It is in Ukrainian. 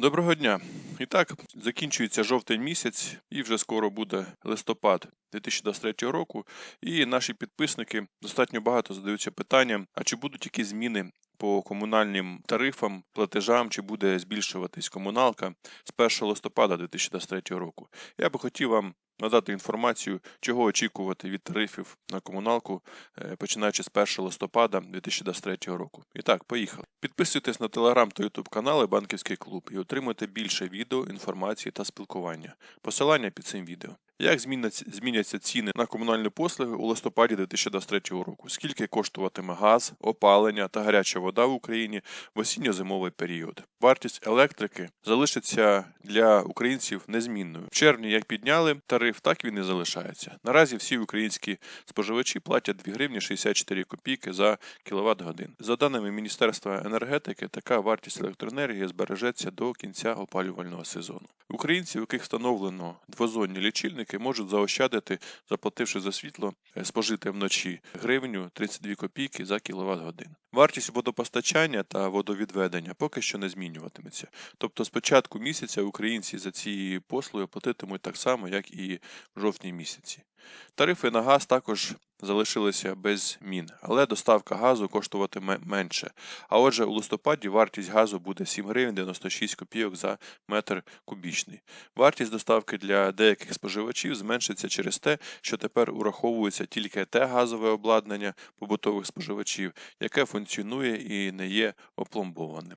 Доброго дня. І так, закінчується жовтень місяць, і вже скоро буде листопад 2023 року. І наші підписники достатньо багато задаються питанням: а чи будуть якісь зміни по комунальним тарифам, платежам, чи буде збільшуватись комуналка з 1 листопада 2023 року? Я би хотів вам надати інформацію, чого очікувати від тарифів на комуналку, е, починаючи з 1 листопада 2023 року. І так, поїхали. Підписуйтесь на телеграм та ютуб канали Банківський клуб і отримуйте більше відео, інформації та спілкування. Посилання під цим відео. Як зміняться, ціни на комунальні послуги у листопаді 2023 року? Скільки коштуватиме газ, опалення та гаряча вода в Україні в осінньо-зимовий період? Вартість електрики залишиться для українців незмінною. В червні як підняли тариф, так він і залишається. Наразі всі українські споживачі платять 2 гривні 64 копійки за кіловат годин. За даними Міністерства енергетики, така вартість електроенергії збережеться до кінця опалювального сезону. Українці, у яких встановлено двозонні лічильники, можуть заощадити, заплативши за світло е, спожите вночі гривню 32 копійки за кіловат годин. Вартість водопостачання та водовідведення поки що не змінюватиметься. Тобто з початку місяця українці за ці послуги платитимуть так само, як і в жовтні місяці. Тарифи на газ також залишилися без змін, але доставка газу коштуватиме менше. А отже, у листопаді вартість газу буде 7 гривень 96 копійок за метр кубічний. Вартість доставки для деяких споживачів зменшиться через те, що тепер ураховується тільки те газове обладнання побутових споживачів, яке функціонує і не є опломбованим.